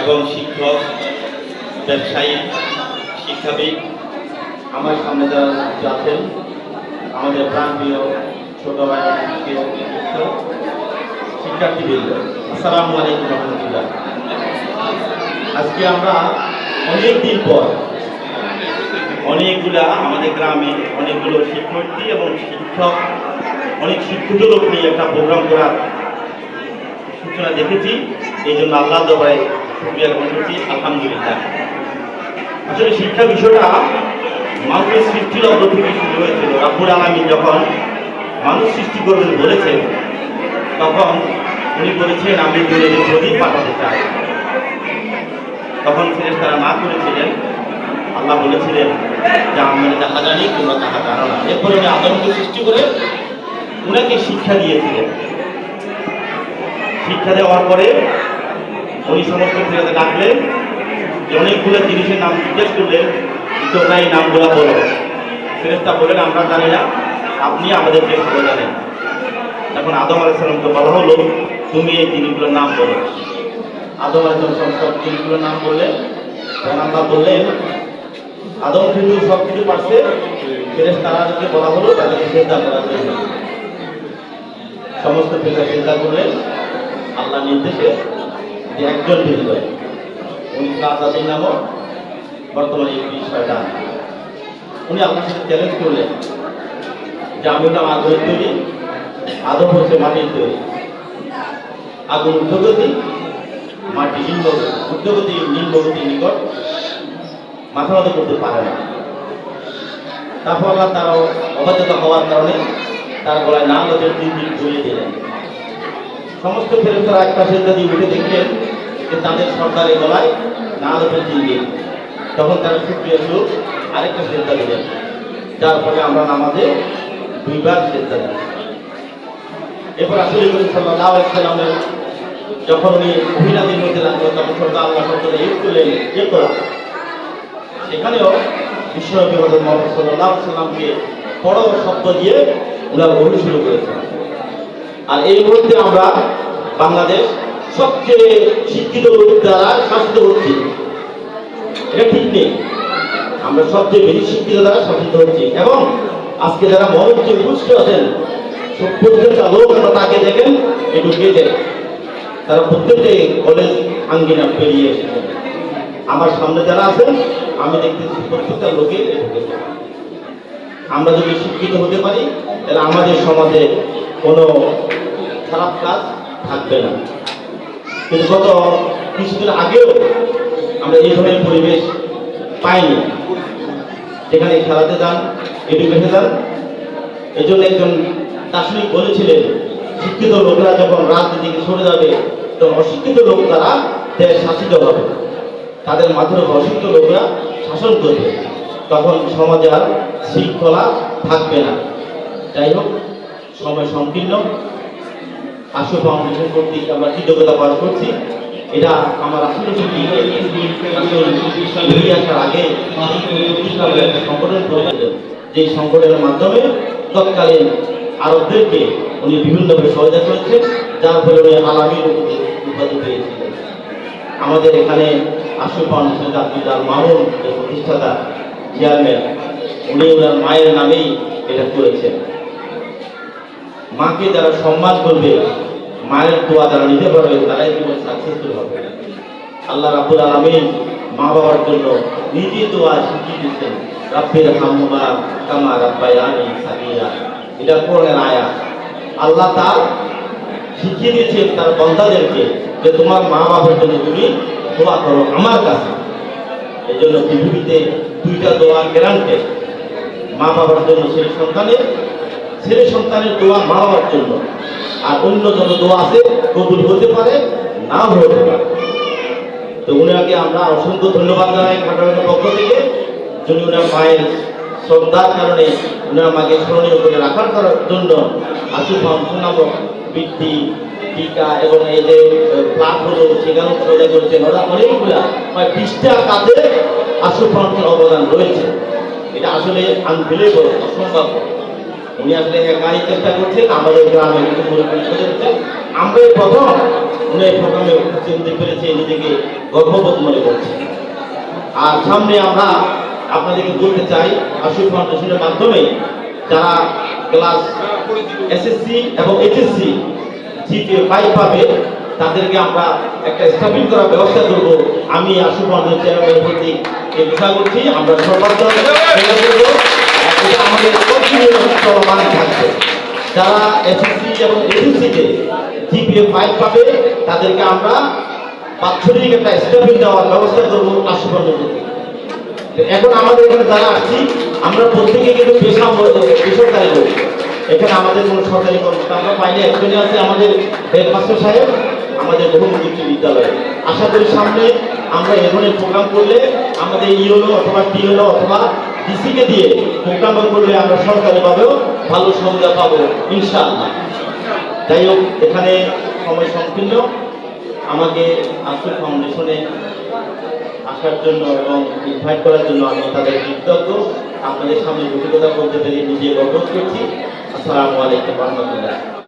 এবং শিক্ষক, ব্যবসায়ী, শিক্ষাবিদ, আমার সামনে যারা আছেন, আমাদের প্রাণপ্রিয় ছোট ভাই শিক্ষার্থীবৃন্দ, আসসালামু আলাইকুম রহমতুল্লাহ। আজকে আমরা অনেক দিন পর অনেকগুলা আমাদের গ্রামে অনেকগুলো শিক্ষার্থী এবং শিক্ষক, অনেক শিক্ষিত লোক নিয়ে একটা প্রোগ্রাম করার সূচনা দেখেছি। এই জন্য আল্লাহ দবাই আলহামদুলিল্লাহ। আসলে শিক্ষা বিষয়টা মানুষের সৃষ্টির অগ্র থেকে শুরু হয়েছিল। রাব্বুল আলমী যখন মানুষ সৃষ্টি করবেন বলেছেন, তখন উনি বলেছেন, আমি দুনিয়াতে প্রদীপ পাঠাতে চাই। তখন ফেরেস তারা না করেছিলেন আল্লাহ বলেছিলেন, যে আমরা যাহা জানি, তোমরা তাহা জানো না। এরপরে উনি আদমকে সৃষ্টি করে উনাকে শিক্ষা দিয়েছিলেন। শিক্ষা দেওয়ার পরে উনি সমস্ত ফেরাতে ডাকলেন অনেকগুলো জিনিসের নাম জিজ্ঞেস করলেন, তোমরা এই নামগুলো বলো। ফেরেস্তা বললেন, আমরা জানি না, আপনি আমাদেরকে ভালো জানেন। তখন আদম আলাইসালামকে বলা হলো, তুমি এই জিনিসগুলোর নাম বলো। আদম আলাইসালাম সব জিনিসগুলোর নাম বললেন তখন আল্লাহ বললেন, আদম কিন্তু সব কিছু পারছে। ফেরেস তারাকে বলা হলো, তাদেরকে চিন্তা করার জন্য সমস্ত ফেরেস্তা চিন্তা করলেন আল্লাহ নির্দেশে একজন বের উনি আজাদিন নামক বর্তমানে ইংলিশ শয়তান উনি আপনার সাথে চ্যালেঞ্জ করলেন যে আমি হলাম আগুনের তৈরি আদম হচ্ছে মাটির তৈরি। আগুন উদ্ধগতি মাটি নিম্নগতি উদ্ধগতি নিম্নগতির নিকট মাথা মতো করতে পারে না। তারপর আল্লাহ তারা অবাধ্যতা হওয়ার কারণে তার গলায় নাম লোকের তিন দিন ঘুরিয়ে দিলেন। সমস্ত ফেরতরা একটা সেদ্ধা দিয়ে উঠে দেখলেন যে তাদের সর্দারের গলায় না তিন দিন তখন তারা সুপ্রিয় সুখ আরেকটা সেদ্ধা দিলেন। যার ফলে আমরা নামাজে দুইবার সেদ্ধা দিই। এরপর আসলে সাল্লাহ সাল্লামের যখন উনি মহিলাদের মধ্যে লাগল তখন সর্দার আল্লাহ সর্দার ইউজ করলেন ইয়ে করা। সেখানেও বিশ্বনবী হজরত মোহাম্মদ সাল্লাহ সাল্লামকে বড় শব্দ দিয়ে ওনারা বলতে শুরু করেছেন। আর এই মুহূর্তে আমরা বাংলাদেশ সবচেয়ে শিক্ষিত লোক দ্বারা শাসিত হচ্ছি। এটা ঠিক নেই। আমরা সবচেয়ে বেশি শিক্ষিত দ্বারা শাসিত হচ্ছি। এবং আজকে যারা মনোযোগ উপস্থিত আছেন প্রত্যেকটা লোক আমরা তাকে দেখেন একটু গেছে তারা প্রত্যেকটাই কলেজ আঙ্গিনা পেরিয়ে এসেছেন আমার সামনে যারা আছেন, আমি দেখতেছি প্রত্যেকটা লোকে আমরা যদি শিক্ষিত হতে পারি, তাহলে আমাদের সমাজে কোনো খারাপ কাজ থাকবে না। কিন্তু গত কিছুদিন আগেও আমরা এই ধরনের পরিবেশ পাইনি। যেখানে খেলাতে যান এডুকেশনে যান। এই জন্য একজন দার্শনিক বলেছিলেন, শিক্ষিত লোকেরা যখন রাজনীতিকে সরে যাবে, তখন অশিক্ষিত লোক তারা দেশ শাসিত হবে। তাদের মাধ্যমে অশিক্ষিত লোকরা শাসন করবে। তখন সমাজে আর শৃঙ্খলা থাকবে না। যাই হোক, সময় সংকীর্ণ। করছি এটা আমার আগে যে সংগঠনের মাধ্যমে তৎকালীন আরবদেরকে উনি বিভিন্নভাবে সহায়তা করেছেন, যার ফলে উনি আলামীর উপাধি পেয়েছিলেন। আমাদের এখানে আশু ফাউন্ডেশন জাতীয় যার মামুন প্রতিষ্ঠাতা চেয়ারম্যান উনি ওনার মায়ের নামেই এটা করেছেন। মাকে যারা সম্মান করবে, মায়ের দোয়া যারা নিতে পারবে, তারাই জীবন সাকসেসফুল হবে। আল্লাহ রাবুল আলমিন মা বাবার জন্য নিজে দোয়া শিখিয়ে দিচ্ছেন রাব্বির হামুমা কামা রাব্বায়ানি সাবিরা এটা কোরআনের আয়া আল্লাহ তার শিখিয়ে দিয়েছেন তার বন্ধাদেরকে যে তোমার মা বাবার জন্য তুমি দোয়া করো আমার কাছে। এই জন্য পৃথিবীতে দুইটা দোয়া গ্যারান্টেড। মা বাবার জন্য সেই সন্তানের ছেলে সন্তানের দোয়া মা বাবার জন্য। আর অন্য যত দোয়া আছে, কবুল হতে পারে, নাও হতে পারে। তো উনাকে আমরা অসংখ্য ধন্যবাদ জানাই ঘটনার পক্ষ থেকে। যিনি উনার মায়ের শ্রদ্ধার কারণে উনার মাকে স্মরণীয় করে রাখার করার জন্য আশু ফাউন্ডেশন নামক বৃত্তি টিকা এবং এই যে প্লাট হলো সেখানেও সহায়তা করছেন ওরা অনেকগুলা, প্রায় বিশটা কাজে আশু ফাউন্ডেশন অবদান রয়েছে। এটা আসলে আনবিলেবল অসম্ভব। উনি আসলে একাই চেষ্টা করছেন, আমাদের গ্রামে কিছু পরিবেশ হয়েছে আমরা প্রথম, উনি এই প্রোগ্রামে হতে পেরেছে, নিজেকে গর্ববোধ মনে করছে। আর সামনে আমরা আপনাদেরকে বলতে চাই আশু ফাউন্ডেশনের মাধ্যমে যারা ক্লাস এসএসসি এবং এইচএসসি জিপিএ ফাইভ পাবে, তাদেরকে আমরা একটা স্থাপিত করার ব্যবস্থা করব। আমি আশু ফাউন্ডেশন চেয়ারম্যানের প্রতি এই করছি, আমরা সর্বাত্মক। আমাদের থাকবে। যারা এসএসসি এবং এইচএসসিতে জিপিএ ফাইভ পাবে, তাদেরকে আমরা বাৎসরিক দেওয়ার ব্যবস্থা করব আশু ফাউন্ডেশন এখন আমাদের এখানে যারা আসছি, আমরা প্রত্যেকে কিন্তু পেশা বেসরকারি লোক। এখানে আমাদের কোনো সরকারি কর্মকর্তা, আমরা পাইনি একজনই আছে, আমাদের হেডমাস্টার সাহেব, আমাদের বহুমুখী বিদ্যালয়ে। আশা করি সামনে আমরা এ ধরনের প্রোগ্রাম করলে আমাদের ইউনো অথবা টিউনো অথবা ডিসিকে দিয়ে মোকাবেলা করলে আমরা সরকারিভাবেও ভালো সুবিধা পাবো, ইনশাআল্লাহ। যাই হোক, এখানে সময় সংকীর্ণ। আমাকে আসল ফাউন্ডেশনে আসার জন্য এবং ইনভাইট করার জন্য আমি তাদের কৃতজ্ঞ। আপনাদের সামনে অভিজ্ঞতা করতে পেরে নিজে অনুরোধ করছি। আসসালামু আলাইকুম রহমতুল্লাহ।